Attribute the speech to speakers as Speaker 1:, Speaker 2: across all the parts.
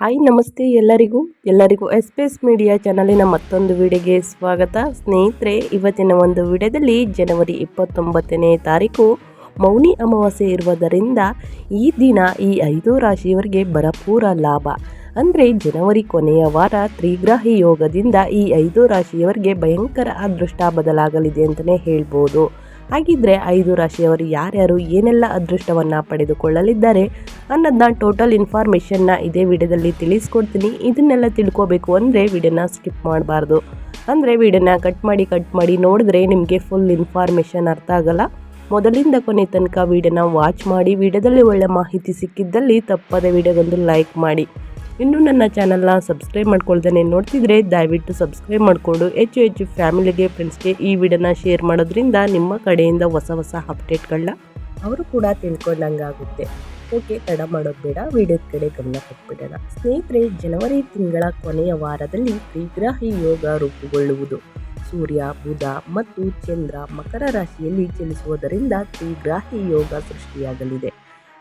Speaker 1: Hi, ನಮಸ್ತೆ ಎಲ್ಲರಿಗೂ. ಎಲ್ಲರಿಗೂ ಎಸ್ ಪಿ ಎಸ್ ಮೀಡಿಯಾ ಚಾನಲಿನ ಮತ್ತೊಂದು ವಿಡಿಯೋಗೆ ಸ್ವಾಗತ. ಸ್ನೇಹಿತರೆ, ಇವತ್ತಿನ ಒಂದು ವಿಡಿಯೋದಲ್ಲಿ ಜನವರಿ ಇಪ್ಪತ್ತೊಂಬತ್ತನೇ ತಾರೀಕು ಮೌನಿ ಅಮಾವಾಸ್ಯೆ ಇರುವುದರಿಂದ ಈ ದಿನ ಈ ಐದು ರಾಶಿಯವರಿಗೆ ಭರಪೂರ ಲಾಭ. ಅಂದರೆ ಜನವರಿ ಕೊನೆಯ ವಾರ ತ್ರಿಗ್ರಾಹಿ ಯೋಗದಿಂದ ಈ ಐದು ರಾಶಿಯವರಿಗೆ ಭಯಂಕರ ಅದೃಷ್ಟ ಬದಲಾಗಲಿದೆ ಅಂತಲೇ ಹೇಳ್ಬೋದು. ಹಾಗಿದ್ರೆ ಐದು ರಾಶಿಯವರು ಯಾರ್ಯಾರು ಏನೆಲ್ಲ ಅದೃಷ್ಟವನ್ನು ಪಡೆದುಕೊಳ್ಳಲಿದ್ದಾರೆ ಅನ್ನೋದನ್ನ ಟೋಟಲ್ ಇನ್ಫಾರ್ಮೇಷನ್ನ ಇದೇ ವಿಡಿಯೋದಲ್ಲಿ ತಿಳಿಸ್ಕೊಡ್ತೀನಿ. ಇದನ್ನೆಲ್ಲ ತಿಳ್ಕೊಬೇಕು ಅಂದರೆ ವಿಡಿಯೋನ ಸ್ಕಿಪ್ ಮಾಡಬಾರ್ದು. ಅಂದರೆ ವಿಡಿಯೋನ ಕಟ್ ಮಾಡಿ ಕಟ್ ಮಾಡಿ ನೋಡಿದ್ರೆ ನಿಮಗೆ ಫುಲ್ ಇನ್ಫಾರ್ಮೇಷನ್ ಅರ್ಥ ಆಗಲ್ಲ. ಮೊದಲಿಂದ ಕೊನೆ ತನಕ ವಿಡಿಯೋನ ವಾಚ್ ಮಾಡಿ, ವಿಡಿಯೋದಲ್ಲಿ ಒಳ್ಳೆ ಮಾಹಿತಿ ಸಿಕ್ಕಿದ್ದಲ್ಲಿ ತಪ್ಪದ ವಿಡಿಯೋಗೊಂದು ಲೈಕ್ ಮಾಡಿ. ಇನ್ನೂ ನನ್ನ ಚಾನಲ್ನ ಸಬ್ಸ್ಕ್ರೈಬ್ ಮಾಡ್ಕೊಳ್ದೇ ನೋಡ್ತಿದ್ರೆ ದಯವಿಟ್ಟು ಸಬ್ಸ್ಕ್ರೈಬ್ ಮಾಡಿಕೊಂಡು ಹೆಚ್ಚು ಹೆಚ್ಚು ಫ್ಯಾಮಿಲಿಗೆ ಫ್ರೆಂಡ್ಸ್ಗೆ ಈ ವಿಡಿಯೋನ ಶೇರ್ ಮಾಡೋದ್ರಿಂದ ನಿಮ್ಮ ಕಡೆಯಿಂದ ಹೊಸ ಹೊಸ ಅಪ್ಡೇಟ್ಗಳನ್ನ ಅವರು ಕೂಡ ತಿಳ್ಕೊಂಡಂಗಾಗುತ್ತೆ. ಓಕೆ ತಡ ಮಾಡೋದು ಬೇಡ, ವಿಡಿಯೋದ ಕಡೆ ಗಮನ ಕೊಟ್ಬಿಡೋಣ. ಸ್ನೇಹಿತರೆ, ಜನವರಿ ತಿಂಗಳ ಕೊನೆಯ ವಾರದಲ್ಲಿ ತ್ರಿಗ್ರಾಹಿ ಯೋಗ ರೂಪುಗೊಳ್ಳುವುದು. ಸೂರ್ಯ, ಬುಧ ಮತ್ತು ಚಂದ್ರ ಮಕರ ರಾಶಿಯಲ್ಲಿ ಚಲಿಸುವುದರಿಂದ ತ್ರಿಗ್ರಾಹಿ ಯೋಗ ಸೃಷ್ಟಿಯಾಗಲಿದೆ.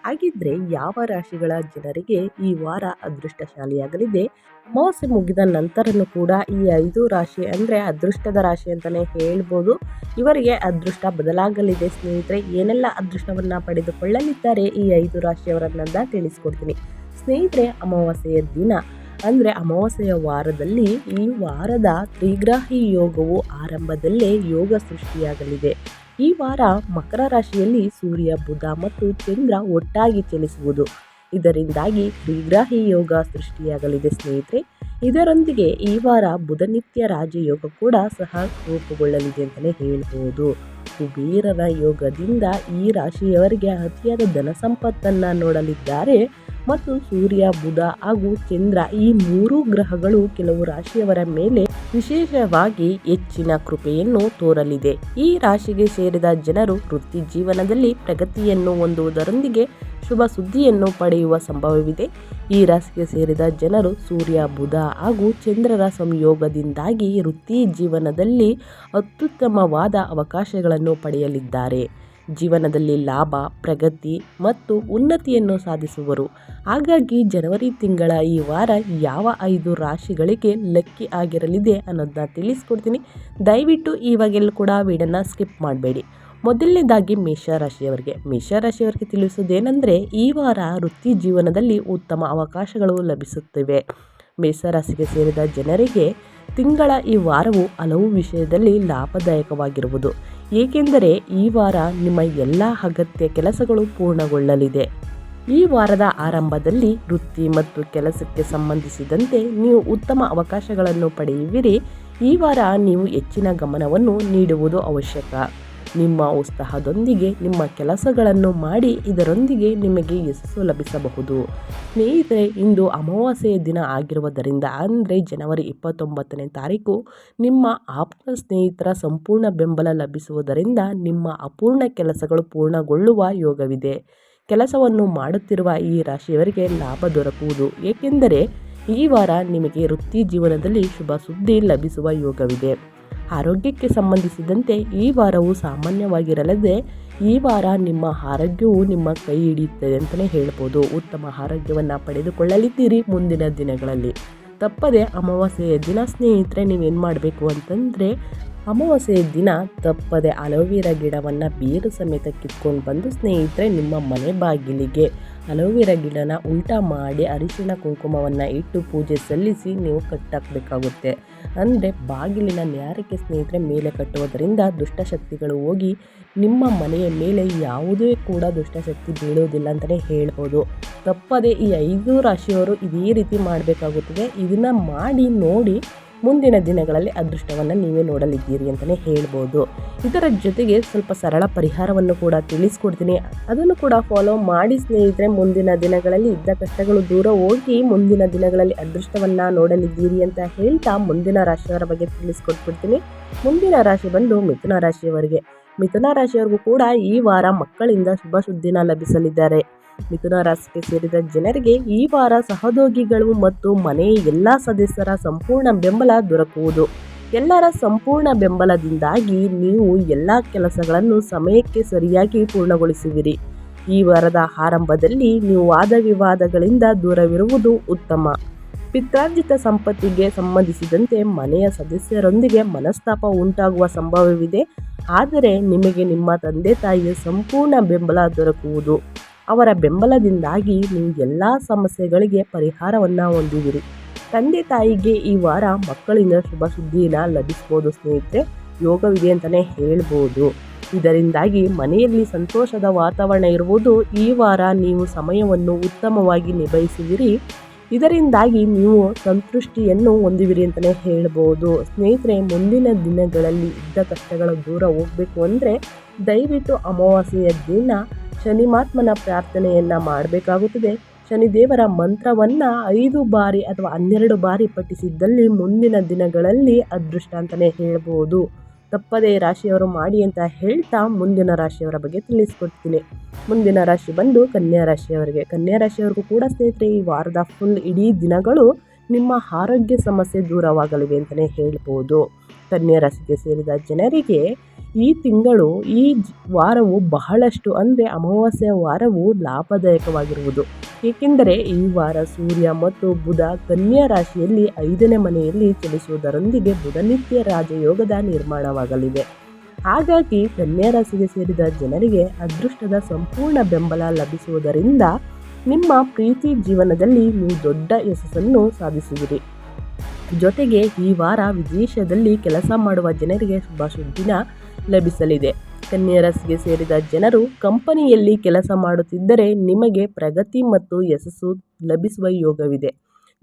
Speaker 1: ಹಾಗಿದ್ರೆ ಯಾವ ರಾಶಿಗಳ ಜನರಿಗೆ ಈ ವಾರ ಅದೃಷ್ಟಶಾಲಿಯಾಗಲಿದೆ? ಅಮಾವಾಸ್ಯೆ ಮುಗಿದ ನಂತರನೂ ಕೂಡ ಈ ಐದು ರಾಶಿ ಅಂದರೆ ಅದೃಷ್ಟದ ರಾಶಿ ಅಂತಲೇ ಹೇಳ್ಬೋದು. ಇವರಿಗೆ ಅದೃಷ್ಟ ಬದಲಾಗಲಿದೆ. ಸ್ನೇಹಿತರೆ, ಏನೆಲ್ಲ ಅದೃಷ್ಟವನ್ನು ಪಡೆದುಕೊಳ್ಳಲಿದ್ದಾರೆ ಈ ಐದು ರಾಶಿಯವರನ್ನೆಲ್ಲ ತಿಳಿಸ್ಕೊಡ್ತೀನಿ. ಸ್ನೇಹಿತರೆ, ಅಮಾವಾಸ್ಯೆಯ ದಿನ ಅಂದರೆ ಅಮಾವಾಸ್ಯೆಯ ವಾರದಲ್ಲಿ ಈ ವಾರದ ತ್ರಿಗ್ರಾಹಿ ಯೋಗವು ಆರಂಭದಲ್ಲೇ ಯೋಗ ಸೃಷ್ಟಿಯಾಗಲಿದೆ. ಈ ವಾರ ಮಕರ ರಾಶಿಯಲ್ಲಿ ಸೂರ್ಯ, ಬುಧ ಮತ್ತು ಚಂದ್ರ ಒಟ್ಟಾಗಿ ಚಲಿಸುವುದು. ಇದರಿಂದಾಗಿ ತ್ರಿಗ್ರಾಹಿ ಯೋಗ ಸೃಷ್ಟಿಯಾಗಲಿದೆ ಸ್ನೇಹಿತರೆ. ಇದರೊಂದಿಗೆ ಈ ವಾರ ಬುಧನಿತ್ಯ ರಾಜಯೋಗ ಕೂಡ ಸಹ ರೂಪುಗೊಳ್ಳಲಿದೆ ಅಂತಲೇ ಹೇಳ್ಬೋದು. ಕುಬೇರರ ಯೋಗದಿಂದ ಈ ರಾಶಿಯವರಿಗೆ ಅತಿಯಾದ ಧನ ಸಂಪತ್ತನ್ನು ನೋಡಲಿದ್ದಾರೆ. ಮತ್ತು ಸೂರ್ಯ, ಬುಧ ಹಾಗೂ ಚಂದ್ರ ಈ ಮೂರು ಗ್ರಹಗಳು ಕೆಲವು ರಾಶಿಯವರ ಮೇಲೆ ವಿಶೇಷವಾಗಿ ಹೆಚ್ಚಿನ ಕೃಪೆಯನ್ನು ತೋರಲಿದೆ. ಈ ರಾಶಿಗೆ ಸೇರಿದ ಜನರು ವೃತ್ತಿ ಜೀವನದಲ್ಲಿ ಪ್ರಗತಿಯನ್ನು ಹೊಂದುವುದರೊಂದಿಗೆ ಶುಭ ಸುದ್ದಿಯನ್ನು ಪಡೆಯುವ ಸಂಭವವಿದೆ. ಈ ರಾಶಿಗೆ ಸೇರಿದ ಜನರು ಸೂರ್ಯ, ಬುಧ ಹಾಗೂ ಚಂದ್ರರ ಸಂಯೋಗದಿಂದಾಗಿ ವೃತ್ತಿ ಜೀವನದಲ್ಲಿ ಅತ್ಯುತ್ತಮವಾದ ಅವಕಾಶಗಳನ್ನು ಪಡೆಯಲಿದ್ದಾರೆ. ಜೀವನದಲ್ಲಿ ಲಾಭ, ಪ್ರಗತಿ ಮತ್ತು ಉನ್ನತಿಯನ್ನು ಸಾಧಿಸುವರು. ಹಾಗಾಗಿ ಜನವರಿ ತಿಂಗಳ ಈ ವಾರ ಯಾವ ಐದು ರಾಶಿಗಳಿಗೆ ಲಕ್ಕಿ ಆಗಿರಲಿದೆ ಅನ್ನೋದನ್ನ ತಿಳಿಸ್ಕೊಡ್ತೀನಿ. ದಯವಿಟ್ಟು ಇವಾಗೆಲ್ಲ ಕೂಡ ವೀಡನ್ನು ಸ್ಕಿಪ್ ಮಾಡಬೇಡಿ. ಮೊದಲನೇದಾಗಿ ಮೇಷರಾಶಿಯವರಿಗೆ ಮೇಷರಾಶಿಯವರಿಗೆ ತಿಳಿಸುವುದೇನೆಂದರೆ, ಈ ವಾರ ವೃತ್ತಿ ಜೀವನದಲ್ಲಿ ಉತ್ತಮ ಅವಕಾಶಗಳು ಲಭಿಸುತ್ತಿವೆ. ಮೇಷರಾಶಿಗೆ ಸೇರಿದ ಜನರಿಗೆ ತಿಂಗಳ ಈ ವಾರವು ಹಲವು ವಿಷಯದಲ್ಲಿ ಲಾಭದಾಯಕವಾಗಿರುವುದು. ಏಕೆಂದರೆ, ಈ ವಾರ ನಿಮ್ಮ ಎಲ್ಲ ಅಗತ್ಯ ಕೆಲಸಗಳು ಪೂರ್ಣಗೊಳ್ಳಲಿದೆ. ಈ ವಾರದ ಆರಂಭದಲ್ಲಿ ವೃತ್ತಿ ಮತ್ತು ಕೆಲಸಕ್ಕೆ ಸಂಬಂಧಿಸಿದಂತೆ ನೀವು ಉತ್ತಮ ಅವಕಾಶಗಳನ್ನು ಪಡೆಯುವಿರಿ. ಈ ವಾರ ನೀವು ಹೆಚ್ಚಿನ ಗಮನವನ್ನು ನೀಡುವುದು ಅವಶ್ಯಕ. ನಿಮ್ಮ ಉತ್ಸಾಹದೊಂದಿಗೆ, ನಿಮ್ಮ ಕೆಲಸಗಳನ್ನು ಮಾಡಿ ಇದರೊಂದಿಗೆ ನಿಮಗೆ ಯಶಸ್ಸು ಲಭಿಸಬಹುದು. ಸ್ನೇಹಿತರೆ, ಇಂದು ಅಮಾವಾಸ್ಯೆಯ ದಿನ ಆಗಿರುವುದರಿಂದ ಅಂದರೆ ಜನವರಿ ಇಪ್ಪತ್ತೊಂಬತ್ತನೇ ತಾರೀಕು ನಿಮ್ಮ ಆಪ್ತ ಸ್ನೇಹಿತರ ಸಂಪೂರ್ಣ ಬೆಂಬಲ ಲಭಿಸುವುದರಿಂದ ನಿಮ್ಮ ಅಪೂರ್ಣ ಕೆಲಸಗಳು ಪೂರ್ಣಗೊಳ್ಳುವ ಯೋಗವಿದೆ. ಕೆಲಸವನ್ನು ಮಾಡುತ್ತಿರುವ ಈ ರಾಶಿಯವರಿಗೆ ಲಾಭ ದೊರಕುವುದು, ಏಕೆಂದರೆ ಈ ವಾರ ನಿಮಗೆ ವೃತ್ತಿ ಜೀವನದಲ್ಲಿ ಶುಭ ಸುದ್ದಿ ಲಭಿಸುವ ಯೋಗವಿದೆ. ಆರೋಗ್ಯಕ್ಕೆ ಸಂಬಂಧಿಸಿದಂತೆ ಈ ವಾರವು ಸಾಮಾನ್ಯವಾಗಿರಲದೆ ಈ ವಾರ ನಿಮ್ಮ ಆರೋಗ್ಯವು ನಿಮ್ಮ ಕೈ ಹಿಡಿಯುತ್ತದೆ ಅಂತಲೇ ಹೇಳ್ಬೋದು. ಉತ್ತಮ ಆರೋಗ್ಯವನ್ನು ಪಡೆದುಕೊಳ್ಳಲಿದ್ದೀರಿ ಮುಂದಿನ ದಿನಗಳಲ್ಲಿ. ತಪ್ಪದೆ ಅಮಾವಾಸ್ಯೆಯ ದಿನ ಸ್ನೇಹಿತರೆ, ನೀವೇನು ಮಾಡಬೇಕು ಅಂತಂದರೆ ಅಮಾವಾಸ್ಯೆಯ ದಿನ ತಪ್ಪದೆ ಅಲೋವೆರಾ ಗಿಡವನ್ನು ಬೇರು ಸಮೇತ ಕಿತ್ಕೊಂಡು ಬಂದು ಸ್ನೇಹಿತರೆ, ನಿಮ್ಮ ಮನೆ ಬಾಗಿಲಿಗೆ ಅಲೋವೆರಾ ಗಿಡನ ಉಲ್ಟ ಮಾಡಿ ಅರಿಶಿನ ಕುಂಕುಮವನ್ನು ಇಟ್ಟು ಪೂಜೆ ಸಲ್ಲಿಸಿ ನೀವು ಕಟ್ಟಾಕಬೇಕಾಗುತ್ತೆ. ಅಂದರೆ ಬಾಗಿಲಿನ ನ್ಯಾರಕ್ಕೆ ಸ್ನೇಹಿತರೆ, ಮೇಲೆ ಕಟ್ಟುವುದರಿಂದ ದುಷ್ಟಶಕ್ತಿಗಳು ಹೋಗಿ ನಿಮ್ಮ ಮನೆಯ ಮೇಲೆ ಯಾವುದೇ ಕೂಡ ದುಷ್ಟಶಕ್ತಿ ಬೀಳೋದಿಲ್ಲ ಅಂತಲೇ ಹೇಳ್ಬೋದು. ತಪ್ಪದೆ ಈ ಐದು ರಾಶಿಯವರು ಇದೇ ರೀತಿ ಮಾಡಬೇಕಾಗುತ್ತದೆ. ಇದನ್ನು ಮಾಡಿ ನೋಡಿ ಮುಂದಿನ ದಿನಗಳಲ್ಲಿ ಅದೃಷ್ಟವನ್ನು ನೀವೇ ನೋಡಲಿದ್ದೀರಿ ಅಂತಲೇ ಹೇಳ್ಬೋದು. ಇದರ ಜೊತೆಗೆ ಸ್ವಲ್ಪ ಸರಳ ಪರಿಹಾರವನ್ನು ಕೂಡ ತಿಳಿಸ್ಕೊಡ್ತೀನಿ. ಅದನ್ನು ಕೂಡ ಫಾಲೋ ಮಾಡಿ ಸ್ನೇಹಿತರೆ, ಮುಂದಿನ ದಿನಗಳಲ್ಲಿ ಇದ್ದ ಕಷ್ಟಗಳು ದೂರ ಹೋಗಿ ಮುಂದಿನ ದಿನಗಳಲ್ಲಿ ಅದೃಷ್ಟವನ್ನು ನೋಡಲಿದ್ದೀರಿ ಅಂತ ಹೇಳ್ತಾ ಮುಂದಿನ ರಾಶಿಯವರ ಬಗ್ಗೆ ತಿಳಿಸ್ಕೊಟ್ಬಿಡ್ತೀನಿ. ಮುಂದಿನ ರಾಶಿ ಬಂದು ಮಿಥುನ ರಾಶಿಯವರಿಗೆ. ಮಿಥುನ ರಾಶಿಯವರಿಗೂ ಕೂಡ ಈ ವಾರ ಮಕ್ಕಳಿಂದ ಶುಭ ಸುದ್ದಿನ ಲಭಿಸಲಿದ್ದಾರೆ. ಮಿಥುನ ರಾಶಿಗೆ ಸೇರಿದ ಜನರಿಗೆ ಈ ವಾರ ಸಹೋದ್ಯೋಗಿಗಳು ಮತ್ತು ಮನೆಯ ಎಲ್ಲ ಸದಸ್ಯರ ಸಂಪೂರ್ಣ ಬೆಂಬಲ ದೊರಕುವುದು. ಎಲ್ಲರ ಸಂಪೂರ್ಣ ಬೆಂಬಲದಿಂದಾಗಿ ನೀವು ಎಲ್ಲ ಕೆಲಸಗಳನ್ನು ಸಮಯಕ್ಕೆ ಸರಿಯಾಗಿ ಪೂರ್ಣಗೊಳಿಸುವಿರಿ. ಈ ವಾರದ ಆರಂಭದಲ್ಲಿ ನೀವು ವಾದ ವಿವಾದಗಳಿಂದ ದೂರವಿರುವುದು ಉತ್ತಮ. ಪಿತ್ರಾರ್ಜಿತ ಸಂಪತ್ತಿಗೆ ಸಂಬಂಧಿಸಿದಂತೆ ಮನೆಯ ಸದಸ್ಯರೊಂದಿಗೆ ಮನಸ್ತಾಪ ಉಂಟಾಗುವ ಸಂಭವವಿದೆ. ಆದರೆ ನಿಮಗೆ ನಿಮ್ಮ ತಂದೆ ತಾಯಿಯ ಸಂಪೂರ್ಣ ಬೆಂಬಲ ದೊರಕುವುದು. ಅವರ ಬೆಂಬಲದಿಂದಾಗಿ ನೀವು ಎಲ್ಲ ಸಮಸ್ಯೆಗಳಿಗೆ ಪರಿಹಾರವನ್ನು ಹೊಂದಿದಿರಿ ತಂದೆ ತಾಯಿಗೆ ಈ ವಾರ ಮಕ್ಕಳಿಂದ ಶುಭ ಸುದ್ದಿನ ಲಭಿಸ್ಬೋದು ಸ್ನೇಹಿತರೆ. ಯೋಗವಿದೆ ಅಂತಲೇ ಹೇಳ್ಬೋದು. ಇದರಿಂದಾಗಿ ಮನೆಯಲ್ಲಿ ಸಂತೋಷದ ವಾತಾವರಣ ಇರುವುದು ಈ ವಾರ ನೀವು ಸಮಯವನ್ನು ಉತ್ತಮವಾಗಿ ನಿಭಾಯಿಸಿದಿರಿ ಇದರಿಂದಾಗಿ ನೀವು ಸಂತೃಷ್ಟಿಯನ್ನು ಹೊಂದುವಿರಿ ಅಂತಲೇ ಹೇಳ್ಬೋದು. ಸ್ನೇಹಿತರೆ, ಮುಂದಿನ ದಿನಗಳಲ್ಲಿ ಇದ್ದ ಕಷ್ಟಗಳ ದೂರ ಹೋಗಬೇಕು ಅಂದರೆ ದಯವಿಟ್ಟು ಅಮಾವಾಸ್ಯೆಯ ದಿನ ಶನಿಮಾತ್ಮನ ಪ್ರಾರ್ಥನೆಯನ್ನು ಮಾಡಬೇಕಾಗುತ್ತದೆ. ಶನಿದೇವರ ಮಂತ್ರವನ್ನು ಐದು ಬಾರಿ ಅಥವಾ ಹನ್ನೆರಡು ಬಾರಿ ಪಠಿಸಿದ್ದಲ್ಲಿ ಮುಂದಿನ ದಿನಗಳಲ್ಲಿ ಅದೃಷ್ಟ ಅಂತಲೇ ಹೇಳ್ಬೋದು. ತಪ್ಪದೇ ರಾಶಿಯವರು ಮಾಡಿ ಅಂತ ಹೇಳ್ತಾ ಮುಂದಿನ ರಾಶಿಯವರ ಬಗ್ಗೆ ತಿಳಿಸ್ಕೊಡ್ತೀನಿ. ಮುಂದಿನ ರಾಶಿ ಬಂದು ಕನ್ಯಾ ರಾಶಿಯವರಿಗೆ. ಕನ್ಯಾ ರಾಶಿಯವರಿಗೂ ಕೂಡ ಸ್ನೇಹಿತರೆ, ಈ ವಾರದ ಫುಲ್ ಇಡೀ ದಿನಗಳು ನಿಮ್ಮ ಆರೋಗ್ಯ ಸಮಸ್ಯೆ ದೂರವಾಗಲಿವೆ ಅಂತಲೇ ಹೇಳ್ಬೋದು. ಕನ್ಯಾ ರಾಶಿಗೆ ಸೇರಿದ ಜನರಿಗೆ ಈ ತಿಂಗಳು, ಈ ವಾರವು ಬಹಳಷ್ಟು ಅಂದರೆ ಅಮಾವಾಸ್ಯೆಯ ವಾರವು ಲಾಭದಾಯಕವಾಗಿರುವುದು. ಏಕೆಂದರೆ ಈ ವಾರ ಸೂರ್ಯ ಮತ್ತು ಬುಧ ಕನ್ಯಾ ರಾಶಿಯಲ್ಲಿ ಐದನೇ ಮನೆಯಲ್ಲಿ ಚಲಿಸುವುದರೊಂದಿಗೆ ಬುಧನಿತ್ಯ ರಾಜಯೋಗದ ನಿರ್ಮಾಣವಾಗಲಿದೆ ಹಾಗಾಗಿ ಕನ್ಯಾ ರಾಶಿಗೆ ಸೇರಿದ ಜನರಿಗೆ ಅದೃಷ್ಟದ ಸಂಪೂರ್ಣ ಬೆಂಬಲ ಲಭಿಸುವುದರಿಂದ ನಿಮ್ಮ ಪ್ರೀತಿ ಜೀವನದಲ್ಲಿ ನೀವು ದೊಡ್ಡ ಯಶಸ್ಸನ್ನು ಸಾಧಿಸುವಿರಿ. ಜೊತೆಗೆ ಈ ವಾರ ವಿದೇಶದಲ್ಲಿ ಕೆಲಸ ಮಾಡುವ ಜನರಿಗೆ ಶುಭ ದಿನ ಲಭಿಸಲಿದೆ. ಕನ್ಯಾ ರಾಶಿಗೆ ಸೇರಿದ ಜನರು ಕಂಪನಿಯಲ್ಲಿ ಕೆಲಸ ಮಾಡುತ್ತಿದ್ದರೆ ನಿಮಗೆ ಪ್ರಗತಿ ಮತ್ತು ಯಶಸ್ಸು ಲಭಿಸುವ ಯೋಗವಿದೆ.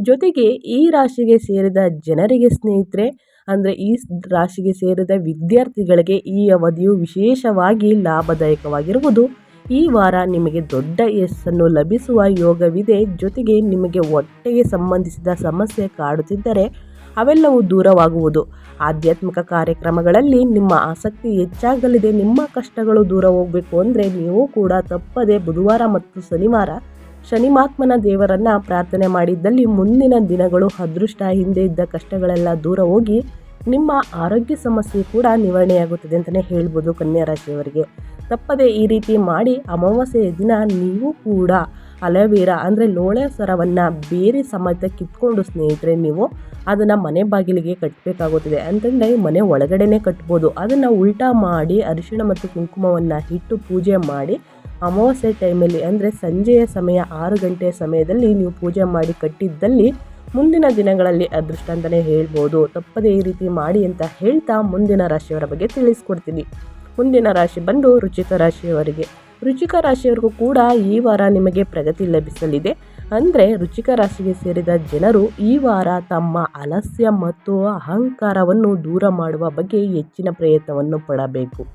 Speaker 1: ಜೊತೆಗೆ ಈ ರಾಶಿಗೆ ಸೇರಿದ ಜನರಿಗೆ ಸ್ನೇಹಿತರೆ, ಅಂದರೆ ಈ ರಾಶಿಗೆ ಸೇರಿದ ವಿದ್ಯಾರ್ಥಿಗಳಿಗೆ ಈ ಅವಧಿಯು ವಿಶೇಷವಾಗಿ ಲಾಭದಾಯಕವಾಗಿರುವುದು ಈ ವಾರ ನಿಮಗೆ ದೊಡ್ಡ ಯಶಸ್ಸನ್ನು ಲಭಿಸುವ ಯೋಗವಿದೆ. ಜೊತೆಗೆ ನಿಮಗೆ ಹೊಟ್ಟೆಗೆ ಸಂಬಂಧಿಸಿದ ಸಮಸ್ಯೆ ಕಾಡುತ್ತಿದ್ದರೆ ಅವೆಲ್ಲವೂ ದೂರವಾಗುವುದು. ಆಧ್ಯಾತ್ಮಿಕ ಕಾರ್ಯಕ್ರಮಗಳಲ್ಲಿ ನಿಮ್ಮ ಆಸಕ್ತಿ ಹೆಚ್ಚಾಗಲಿದೆ. ನಿಮ್ಮ ಕಷ್ಟಗಳು ದೂರ ಹೋಗಬೇಕು ಅಂದರೆ ನೀವು ಕೂಡ ತಪ್ಪದೆ ಬುಧವಾರ ಮತ್ತು ಶನಿವಾರ ಶನಿಮಾತ್ಮನ ದೇವರನ್ನು ಪ್ರಾರ್ಥನೆ ಮಾಡಿದ್ದಲ್ಲಿ ಮುಂದಿನ ದಿನಗಳು ಅದೃಷ್ಟ. ಹಿಂದೆ ಇದ್ದ ಕಷ್ಟಗಳೆಲ್ಲ ದೂರ ಹೋಗಿ ನಿಮ್ಮ ಆರೋಗ್ಯ ಸಮಸ್ಯೆ ಕೂಡ ನಿವಾರಣೆಯಾಗುತ್ತದೆ ಅಂತಲೇ ಹೇಳ್ಬೋದು ಕನ್ಯಾ ರಾಶಿಯವರಿಗೆ. ತಪ್ಪದೆ ಈ ರೀತಿ ಮಾಡಿ ಅಮಾವಾಸ್ಯೆಯ ದಿನ ನೀವು ಕೂಡ ಅಲವೇರಾ ಅಂದರೆ ಲೋಳೆ ಸರವನ್ನು ಬೇರೆ ಸಮೇತ ಕಿತ್ಕೊಂಡು ಸ್ನೇಹಿತರೆ ನೀವು ಅದನ್ನು ಮನೆ ಬಾಗಿಲಿಗೆ ಕಟ್ಟಬೇಕಾಗುತ್ತದೆ ಅಂತಂದರೆ ಮನೆ ಒಳಗಡೆನೆ ಕಟ್ಬೋದು. ಅದನ್ನು ಉಲ್ಟಾ ಮಾಡಿ ಅರಿಶಿಣ ಮತ್ತು ಕುಂಕುಮವನ್ನು ಇಟ್ಟು ಪೂಜೆ ಮಾಡಿ ಅಮಾವಾಸ್ಯೆ ಟೈಮಲ್ಲಿ ಅಂದರೆ ಸಂಜೆಯ ಸಮಯ ಆರು ಗಂಟೆಯ ಸಮಯದಲ್ಲಿ ನೀವು ಪೂಜೆ ಮಾಡಿ ಕಟ್ಟಿದ್ದಲ್ಲಿ ಮುಂದಿನ ದಿನಗಳಲ್ಲಿ ಅದೃಷ್ಟ ಅಂತಲೇ ಹೇಳ್ಬೋದು. ತಪ್ಪದೇ ಈ ರೀತಿ ಮಾಡಿ ಅಂತ ಹೇಳ್ತಾ ಮುಂದಿನ ರಾಶಿಯವರ ಬಗ್ಗೆ ತಿಳಿಸ್ಕೊಡ್ತೀನಿ. ಮುಂದಿನ ರಾಶಿ ಬಂದು ರುಚಿಕ ರಾಶಿಯವರಿಗೆ. ರುಚಿಕ ರಾಶಿಯವರಿಗೂ ಕೂಡ ಈ ವಾರ ನಿಮಗೆ ಪ್ರಗತಿ ಲಭಿಸಲಿದೆ. ಅಂದರೆ ರುಚಿಕ ರಾಶಿಗೆ ಸೇರಿದ ಜನರು ಈ ವಾರ ತಮ್ಮ ಅಲಸ್ಯ ಮತ್ತು ಅಹಂಕಾರವನ್ನು ದೂರ ಮಾಡುವ ಬಗ್ಗೆ ಹೆಚ್ಚಿನ ಪ್ರಯತ್ನವನ್ನು ಪಡಬೇಕು.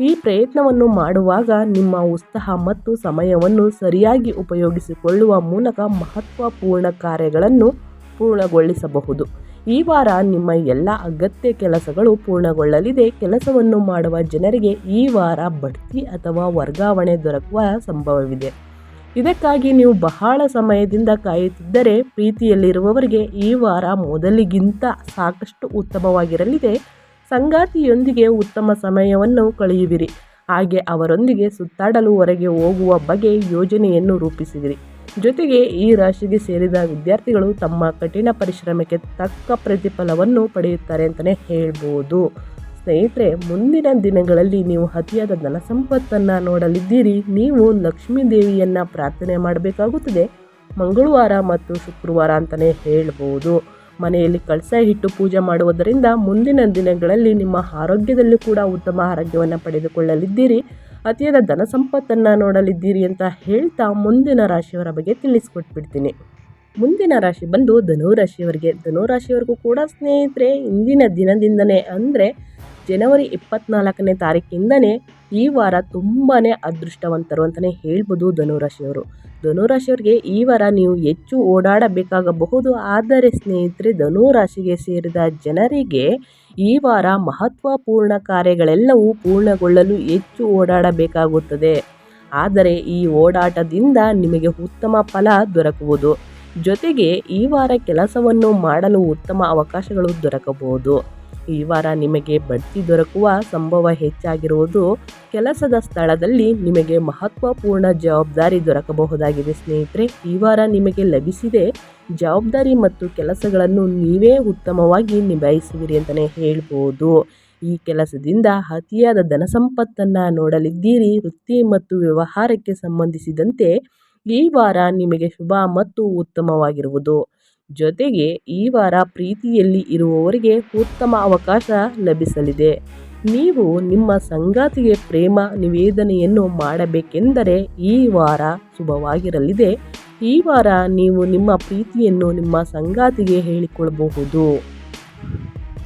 Speaker 1: ಈ ಪ್ರಯತ್ನವನ್ನು ಮಾಡುವಾಗ ನಿಮ್ಮ ಉತ್ಸಾಹ ಮತ್ತು ಸಮಯವನ್ನು ಸರಿಯಾಗಿ ಉಪಯೋಗಿಸಿಕೊಳ್ಳುವ ಮೂಲಕ ಮಹತ್ವಪೂರ್ಣ ಕಾರ್ಯಗಳನ್ನು ಪೂರ್ಣಗೊಳಿಸಬಹುದು. ಈ ವಾರ ನಿಮ್ಮ ಎಲ್ಲ ಅಗತ್ಯ ಕೆಲಸಗಳು ಪೂರ್ಣಗೊಳ್ಳಲಿದೆ. ಕೆಲಸವನ್ನು ಮಾಡುವ ಜನರಿಗೆ ಈ ವಾರ ಬಡ್ತಿ ಅಥವಾ ವರ್ಗಾವಣೆ ದೊರಕುವ ಸಂಭವವಿದೆ. ಇದಕ್ಕಾಗಿ ನೀವು ಬಹಳ ಸಮಯದಿಂದ ಕಾಯುತ್ತಿದ್ದರೆ ಪ್ರೀತಿಯಲ್ಲಿರುವವರಿಗೆ ಈ ವಾರ ಮೊದಲಿಗಿಂತ ಸಾಕಷ್ಟು ಉತ್ತಮವಾಗಿರಲಿದೆ. ಸಂಗಾತಿಯೊಂದಿಗೆ ಉತ್ತಮ ಸಮಯವನ್ನು ಕಳೆಯುವಿರಿ. ಹಾಗೆ ಅವರೊಂದಿಗೆ ಸುತ್ತಾಡಲು ಹೊರಗೆ ಹೋಗುವ ಬಗ್ಗೆ ಯೋಜನೆಯನ್ನು ರೂಪಿಸಿದಿರಿ. ಜೊತೆಗೆ ಈ ರಾಶಿಗೆ ಸೇರಿದ ವಿದ್ಯಾರ್ಥಿಗಳು ತಮ್ಮ ಕಠಿಣ ಪರಿಶ್ರಮಕ್ಕೆ ತಕ್ಕ ಪ್ರತಿಫಲವನ್ನು ಪಡೆಯುತ್ತಾರೆ ಅಂತಲೇ ಹೇಳ್ಬೋದು. ಸ್ನೇಹಿತರೆ, ಮುಂದಿನ ದಿನಗಳಲ್ಲಿ ನೀವು ಅತಿಯಾದ ಧನ ಸಂಪತ್ತನ್ನು ನೋಡಲಿದ್ದೀರಿ. ನೀವು ಲಕ್ಷ್ಮೀ ದೇವಿಯನ್ನು ಪ್ರಾರ್ಥನೆ ಮಾಡಬೇಕಾಗುತ್ತದೆ. ಮಂಗಳವಾರ ಮತ್ತು ಶುಕ್ರವಾರ ಅಂತಲೇ ಹೇಳ್ಬೋದು. ಮನೆಯಲ್ಲಿ ಕಳಸ ಇಟ್ಟು ಪೂಜೆ ಮಾಡುವುದರಿಂದ ಮುಂದಿನ ದಿನಗಳಲ್ಲಿ ನಿಮ್ಮ ಆರೋಗ್ಯದಲ್ಲೂ ಕೂಡ ಉತ್ತಮ ಆರೋಗ್ಯವನ್ನು ಪಡೆದುಕೊಳ್ಳಲಿದ್ದೀರಿ. ಅತಿಯಾದ ಧನ ಸಂಪತ್ತನ್ನು ನೋಡಲಿದ್ದೀರಿ ಅಂತ ಹೇಳ್ತಾ ಮುಂದಿನ ರಾಶಿಯವರ ಬಗ್ಗೆ ತಿಳಿಸ್ಕೊಟ್ಬಿಡ್ತೀನಿ. ಮುಂದಿನ ರಾಶಿ ಬಂದು ಧನುರಾಶಿಯವರಿಗೆ ಧನುರಾಶಿಯವರಿಗೂ ಕೂಡ ಸ್ನೇಹಿತರೆ, ಇಂದಿನ ದಿನದಿಂದನೇ ಅಂದರೆ ಜನವರಿ ಇಪ್ಪತ್ನಾಲ್ಕನೇ ತಾರೀಕಿಂದನೇ ಈ ವಾರ ತುಂಬಾ ಅದೃಷ್ಟವಂತರು ಅಂತಲೇ ಹೇಳ್ಬೋದು ಧನುರಾಶಿಯವರು ಧನುರಾಶಿಯವರಿಗೆ ಈ ವಾರ ನೀವು ಹೆಚ್ಚು ಓಡಾಡಬೇಕಾಗಬಹುದು. ಆದರೆ ಸ್ನೇಹಿತರೆ, ಧನುರಾಶಿಗೆ ಸೇರಿದ ಜನರಿಗೆ ಈ ವಾರ ಮಹತ್ವಪೂರ್ಣ ಕಾರ್ಯಗಳೆಲ್ಲವೂ ಪೂರ್ಣಗೊಳ್ಳಲು ಹೆಚ್ಚು ಓಡಾಡಬೇಕಾಗುತ್ತದೆ. ಆದರೆ ಈ ಓಡಾಟದಿಂದ ನಿಮಗೆ ಉತ್ತಮ ಫಲ ದೊರಕುವುದು ಜೊತೆಗೆ ಈ ವಾರ ಕೆಲಸವನ್ನು ಮಾಡಲು ಉತ್ತಮ ಅವಕಾಶಗಳು ದೊರಕಬಹುದು. ಈ ವಾರ ನಿಮಗೆ ಬಡ್ತಿ ದೊರಕುವ ಸಂಭವ ಹೆಚ್ಚಾಗಿರುವುದು ಕೆಲಸದ ಸ್ಥಳದಲ್ಲಿ ನಿಮಗೆ ಮಹತ್ವಪೂರ್ಣ ಜವಾಬ್ದಾರಿ ದೊರಕಬಹುದಾಗಿದೆ ಸ್ನೇಹಿತರೆ. ಈ ವಾರ ನಿಮಗೆ ಲಭಿಸಿದೆ ಜವಾಬ್ದಾರಿ ಮತ್ತು ಕೆಲಸಗಳನ್ನು ನೀವೇ ಉತ್ತಮವಾಗಿ ನಿಭಾಯಿಸುವಿರಿ ಅಂತಲೇ ಹೇಳ್ಬೋದು. ಈ ಕೆಲಸದಿಂದ ಅತಿಯಾದ ಧನ ಸಂಪತ್ತನ್ನು ನೋಡಲಿದ್ದೀರಿ. ವೃತ್ತಿ ಮತ್ತು ವ್ಯವಹಾರಕ್ಕೆ ಸಂಬಂಧಿಸಿದಂತೆ ಈ ವಾರ ನಿಮಗೆ ಶುಭ ಮತ್ತು ಉತ್ತಮವಾಗಿರುವುದು. ಜೊತೆಗೆ ಈ ವಾರ ಪ್ರೀತಿಯಲ್ಲಿ ಇರುವವರಿಗೆ ಉತ್ತಮ ಅವಕಾಶ ಲಭಿಸಲಿದೆ. ನೀವು ನಿಮ್ಮ ಸಂಗಾತಿಗೆ ಪ್ರೇಮ ನಿವೇದನೆಯನ್ನು ಮಾಡಬೇಕೆಂದರೆ ಈ ವಾರ ಶುಭವಾಗಿರಲಿದೆ. ಈ ವಾರ ನೀವು ನಿಮ್ಮ ಪ್ರೀತಿಯನ್ನು ನಿಮ್ಮ ಸಂಗಾತಿಗೆ ಹೇಳಿಕೊಳ್ಳಬಹುದು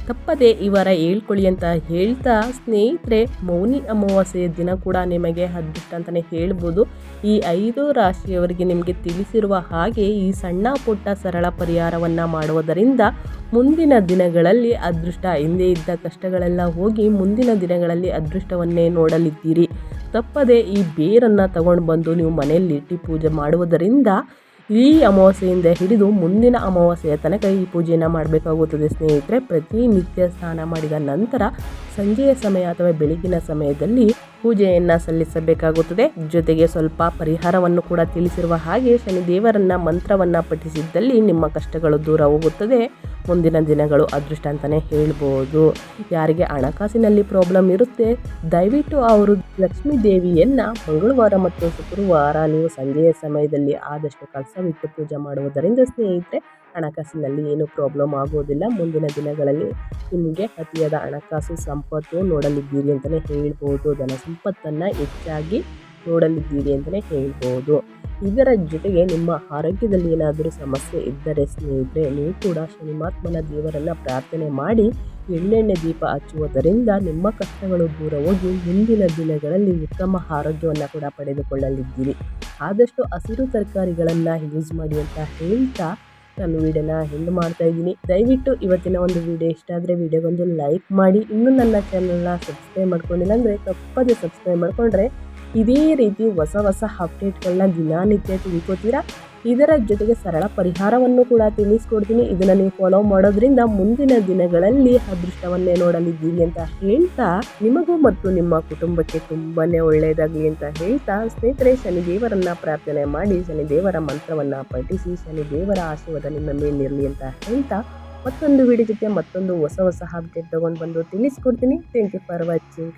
Speaker 1: ತಪ್ಪದೆ ಇವರ ವಾರ ಹೇಳ್ಕೊಳ್ಳಿ ಅಂತ ಹೇಳ್ತಾ ಸ್ನೇಹಿತರೆ, ಮೌನಿ ಅಮಾವಾಸ್ಯೆಯ ದಿನ ಕೂಡ ನಿಮಗೆ ಅದೃಷ್ಟ ಅಂತಲೇ ಹೇಳ್ಬೋದು. ಈ ಐದು ರಾಶಿಯವರಿಗೆ ನಿಮಗೆ ತಿಳಿಸಿರುವ ಹಾಗೆ ಈ ಸಣ್ಣ ಪುಟ್ಟ ಸರಳ ಪರಿಹಾರವನ್ನು ಮಾಡುವುದರಿಂದ ಮುಂದಿನ ದಿನಗಳಲ್ಲಿ ಅದೃಷ್ಟ ಹಿಂದೆ ಇದ್ದ ಕಷ್ಟಗಳೆಲ್ಲ ಹೋಗಿ ಮುಂದಿನ ದಿನಗಳಲ್ಲಿ ಅದೃಷ್ಟವನ್ನೇ ನೋಡಲಿದ್ದೀರಿ. ತಪ್ಪದೆ ಈ ಬೇರನ್ನು ತಗೊಂಡು ಬಂದು ನೀವು ಮನೆಯಲ್ಲಿ ಇಟ್ಟು ಪೂಜೆ ಮಾಡುವುದರಿಂದ ಈ ಅಮಾವಾಸ್ಯೆಯಿಂದ ಹಿಡಿದು ಮುಂದಿನ ಅಮಾವಾಸ್ಯೆಯ ತನಕ ಈ ಪೂಜೆಯನ್ನು ಮಾಡಬೇಕಾಗುತ್ತದೆ ಸ್ನೇಹಿತರೆ. ಪ್ರತಿನಿತ್ಯ ಸ್ನಾನ ಮಾಡಿದ ನಂತರ ಸಂಜೆಯ ಸಮಯ ಅಥವಾ ಬೆಳಗಿನ ಸಮಯದಲ್ಲಿ ಪೂಜೆಯನ್ನು ಸಲ್ಲಿಸಬೇಕಾಗುತ್ತದೆ. ಜೊತೆಗೆ ಸ್ವಲ್ಪ ಪರಿಹಾರವನ್ನು ಕೂಡ ತಿಳಿಸಿರುವ ಹಾಗೆ ಶನಿ ದೇವರನ್ನ ಮಂತ್ರವನ್ನು ಪಠಿಸಿದ್ದಲ್ಲಿ ನಿಮ್ಮ ಕಷ್ಟಗಳು ದೂರ ಹೋಗುತ್ತದೆ. ಮುಂದಿನ ದಿನಗಳು ಅದೃಷ್ಟ ಅಂತಲೇ ಹೇಳ್ಬೋದು. ಯಾರಿಗೆ ಹಣಕಾಸಿನಲ್ಲಿ ಪ್ರಾಬ್ಲಮ್ ಇರುತ್ತೆ, ದಯವಿಟ್ಟು ಅವರು ಲಕ್ಷ್ಮೀ ದೇವಿಯನ್ನು ಮಂಗಳವಾರ ಮತ್ತು ಶುಕ್ರವಾರ ನೀವು ಸಂಜೆಯ ಸಮಯದಲ್ಲಿ ಆದಷ್ಟು ಕಲಸವಿಟ್ಟು ಪೂಜೆ ಮಾಡುವುದರಿಂದ ಸ್ನೇಹಿತರೆ ಹಣಕಾಸಿನಲ್ಲಿ ಏನು ಪ್ರಾಬ್ಲಮ್ ಆಗೋದಿಲ್ಲ. ಮುಂದಿನ ದಿನಗಳಲ್ಲಿ ನಿಮಗೆ ಅತಿಯಾದ ಹಣಕಾಸು ಸಂಪತ್ತು ನೋಡಲಿದ್ದೀರಿ ಅಂತಲೇ ಹೇಳ್ಬೋದು. ಧನ ಸಂಪತ್ತನ್ನು ಹೆಚ್ಚಾಗಿ ನೋಡಲಿದ್ದೀರಿ ಅಂತಲೇ ಹೇಳ್ಬೋದು. ಇದರ ಜೊತೆಗೆ ನಿಮ್ಮ ಆರೋಗ್ಯದಲ್ಲಿ ಏನಾದರೂ ಸಮಸ್ಯೆ ಇದ್ದರೆ ಸ್ನೇಹಿತರೆ, ನೀವು ಕೂಡ ಶನಿಮಾತ್ಮನ ದೇವರನ್ನು ಪ್ರಾರ್ಥನೆ ಮಾಡಿ ಎಣ್ಣೆಣ್ಣೆ ದೀಪ ಹಚ್ಚುವುದರಿಂದ ನಿಮ್ಮ ಕಷ್ಟಗಳು ದೂರ ಹೋಗಿ ಮುಂದಿನ ದಿನಗಳಲ್ಲಿ ಉತ್ತಮ ಆರೋಗ್ಯವನ್ನು ಕೂಡ ಪಡೆದುಕೊಳ್ಳಲಿದ್ದೀರಿ. ಆದಷ್ಟು ಹಸಿರು ತರಕಾರಿಗಳನ್ನು ಯೂಸ್ ಮಾಡಿ ಅಂತ ಹೇಳ್ತಾ ನಾನು ವಿಡಿಯೋನ ಹೆಂಗೆ ಮಾಡ್ತಾ ಇದ್ದೀನಿ. ದಯವಿಟ್ಟು ಇವತ್ತಿನ ಒಂದು ವಿಡಿಯೋ ಇಷ್ಟ ವಿಡಿಯೋ ವಿಡಿಯೋಗೊಂದು ಲೈಕ್ ಮಾಡಿ. ಇನ್ನೂ ನನ್ನ ಚಾನಲ್ನ ಸಬ್ಸ್ಕ್ರೈಬ್ ಮಾಡ್ಕೊಂಡಿಲ್ಲ ಅಂದರೆ ತಪ್ಪದೆ ಸಬ್ಸ್ಕ್ರೈಬ್ ಮಾಡ್ಕೊಂಡ್ರೆ ಇದೇ ರೀತಿ ಹೊಸ ಹೊಸ ಅಪ್ಡೇಟ್ಗಳನ್ನ ದಿನನಿತ್ಯ ತಿಳ್ಕೊತೀರಾ? ಇದರ ಜೊತೆಗೆ ಸರಳ ಪರಿಹಾರವನ್ನು ಕೂಡ ತಿಳಿಸ್ಕೊಡ್ತೀನಿ. ಇದನ್ನು ನೀವು ಫಾಲೋ ಮಾಡೋದ್ರಿಂದ ಮುಂದಿನ ದಿನಗಳಲ್ಲಿ ಅದೃಷ್ಟವನ್ನೇ ನೋಡಲಿದ್ದೀರಿ ಅಂತ ಹೇಳ್ತಾ, ನಿಮಗೂ ಮತ್ತು ನಿಮ್ಮ ಕುಟುಂಬಕ್ಕೆ ತುಂಬಾನೇ ಒಳ್ಳೆಯದಾಗಲಿ ಅಂತ ಹೇಳ್ತಾ, ಸ್ನೇಹಿತರೆ, ಶನಿದೇವರನ್ನ ಪ್ರಾರ್ಥನೆ ಮಾಡಿ, ಶನಿದೇವರ ಮಂತ್ರವನ್ನ ಪಠಿಸಿ, ಶನಿದೇವರ ಆಶೀರ್ವಾದ ನಿಮ್ಮ ಮೇಲಿರಲಿ ಅಂತ ಹೇಳ್ತಾ, ಮತ್ತೊಂದು ವಿಡಿಯೋ ಜೊತೆ ಮತ್ತೊಂದು ಹೊಸ ಹೊಸ ಅಪ್ಡೇಟ್ ತಗೊಂಡು ಬಂದು ತಿಳಿಸ್ಕೊಡ್ತೀನಿ. Thank you for watching